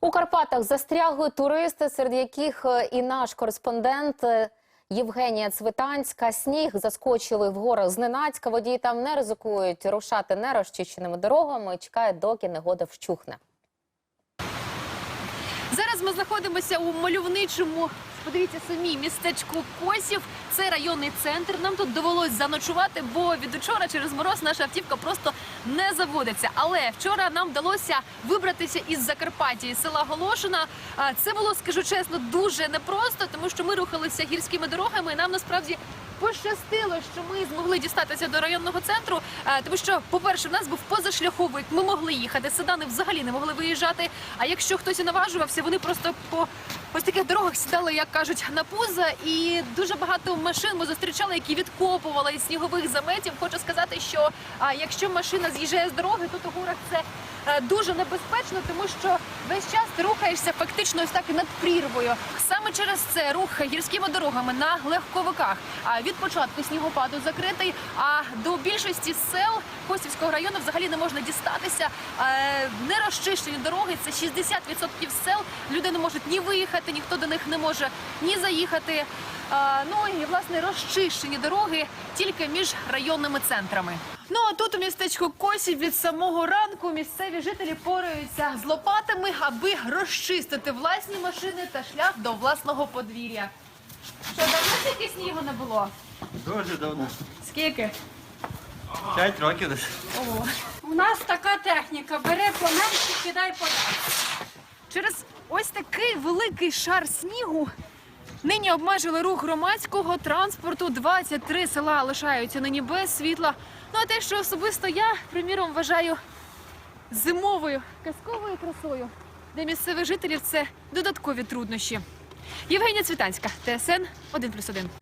У Карпатах застрягли туристи, серед яких е, і наш кореспондент е, Євгенія Цвитанська. Сніг заскочили в горах зненацька. Водії там не ризикують рушати нерозчищеними дорогами. і Чекають, доки негода вщухне. Зараз ми знаходимося у мальовничому, подивіться самі, містечку Косів. Це районний центр. Нам тут довелось заночувати, бо від учора через мороз наша автівка просто не заводиться. Але вчора нам вдалося вибратися із Закарпаття, із села Голошина. Це було, скажу чесно, дуже непросто, тому що ми рухалися гірськими дорогами. і Нам насправді пощастило, що ми змогли дістатися до районного центру. Тому що, по-перше, в нас був позашляховик. Ми могли їхати. Седани взагалі не могли виїжджати. А якщо хтось і наважувався, вони просто по ось таких дорогах сідали, як кажуть, на пуза. І дуже багато машин ми зустрічали, які відкопували із снігових заметів. Хочу сказати, що а, якщо машина з'їжджає з дороги, то у горах це дуже небезпечно, тому що весь час ти рухаєшся фактично ось так над прірвою. Саме через це рух гірськими дорогами на легковиках. А від початку снігопаду закритий. А до більшості сел Косівського району взагалі не можна дістатися. Е, Не розчищені дороги. Це 60% сел. Люди не можуть ні виїхати, ніхто до них не може ні заїхати. Ну і власне розчищені дороги тільки між районними центрами. Ну а тут у містечку Косів від самого ранку місцеві жителі пораються з лопатами, аби розчистити власні машини та шлях до власного подвір'я. Що давно стільки снігу не було? Дуже давно. Скільки? П'ять років десь. Ого. У нас така техніка. Бери поменше, кидай подалі. Через ось такий великий шар снігу нині обмежили рух громадського транспорту. 23 села лишаються нині без світла. Ну а те, що особисто я, приміром, вважаю зимовою казковою красою, для місцевих жителів це додаткові труднощі. Євгенія Цвітанська, ТСН 1+,1.